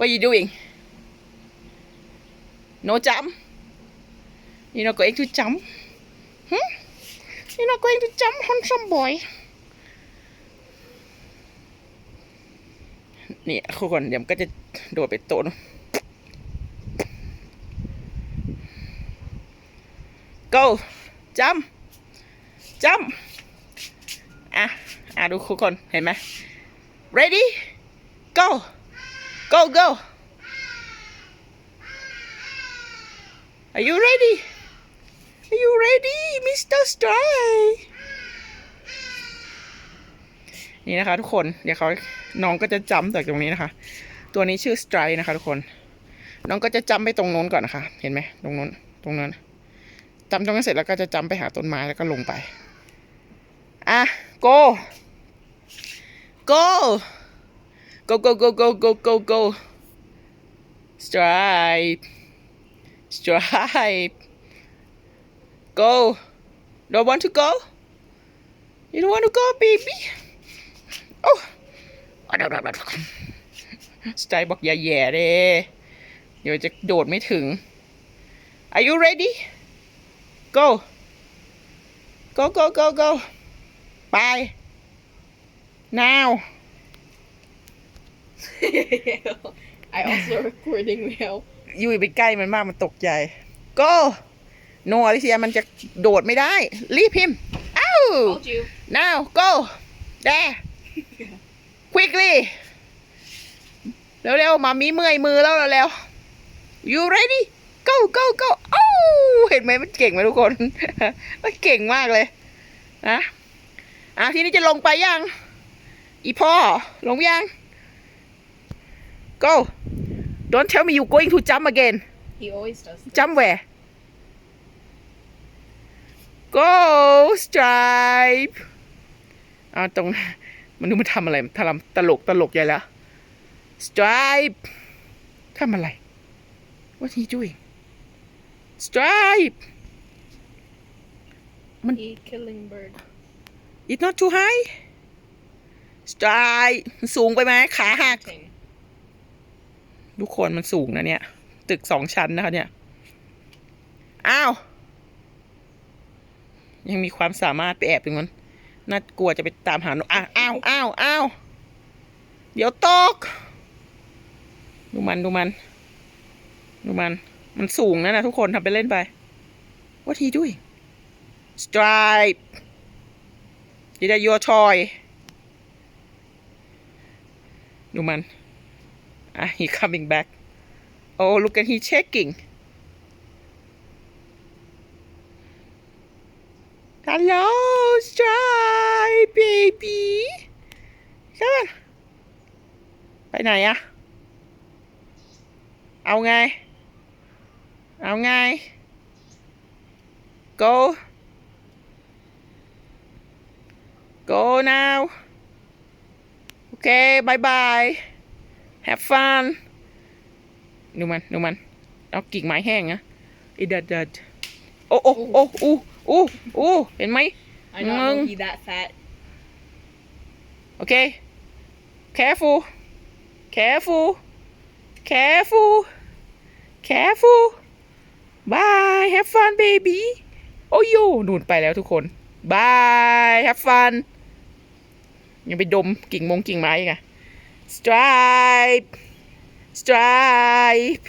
What are you doing? No jump? You're not going to jump? Hmm? You're not going to jump, handsome boy? นี่ทุกคนเดี๋ยวก็จะโดดไปโต๊ะนู้น go jump jump อะ อะ ดูทุกคน เห็นไหม ready go go go are you ready are you ready Mr. Strike นี่นะคะทุกคนเดี๋ยวเขาน้องก็จะจำจากตรงนี้นะคะ ตัวนี้ชื่อ Strike นะคะทุกคน น้องก็จะจำไปตรงนู้นก่อนนะคะ เห็นไหมตรงนู้นตรงนั้นจำตรงนั้นเสร็จแล้วก็จะจำไปหาต้นไม้แล้วก็ลงไป อะ go go go go go go go go go stripe stripe go don't want to go you don't want to go baby oh สไตล์บอกอย่าแย่เด้เดี๋ยวจะโดดไม่ถึง Are you ready go go go go go ไป now I also recording now. ยุยไปใกล้มันมากมันตกใจ go no อลิเซียมันจะโดดไม่ได้ รีบพิมพ์อ้าว Told you. now go there quickly เร็วๆมามีเมื่อยมือแล้วเร็วๆ you ready go go go อ้าวเห็นไหมมันเก่งไหมทุกคน มันเก่งมากเลยนะอะทีนี้จะลงไปยัง อีพ่อลงยัง go don't tell me you going to jump again He always does. this. jump where go stripe เอาตรงมันดูมันทำอะไรทำตลกตลกใหญ่แล้ว stripe ทำอะไร what he doing stripe He killing bird. it's not too high stripe สูงไปไหมขาหัก Thing. ทุกคนมันสูงนะเนี่ย ตึกสองชั้นนะคะเนี่ย อ้าว ยังมีความสามารถไปแอบตรงนั้นน่ากลัวจะไปตามหาหนูอ้าวอ้าวอ้าวเดี๋ยวตก ดูมันดูมัน ดูมัน มันสูงนะนะทุกคนทำไปเล่นไป What he doing Stripe Is that your toy ดูมัน อ่ะ he coming back oh look at he checking hello Stripe baby come on ไปไหนอะเอาไง เอาไง go go now okay bye bye have fun ดูมันดูมันเอากิ่งไม้แห้งนะอีดัดดัดโอ้โอ้โอ้อู้อู้อู้เห็นไหม I don't Mm. know he that fat. โอเค careful careful careful careful bye have fun baby โอ้ยนูนไปแล้วทุกคน bye have fun ยังไปดมกิ่งมงกิ่งไม้อีกอะ stripe. Stripe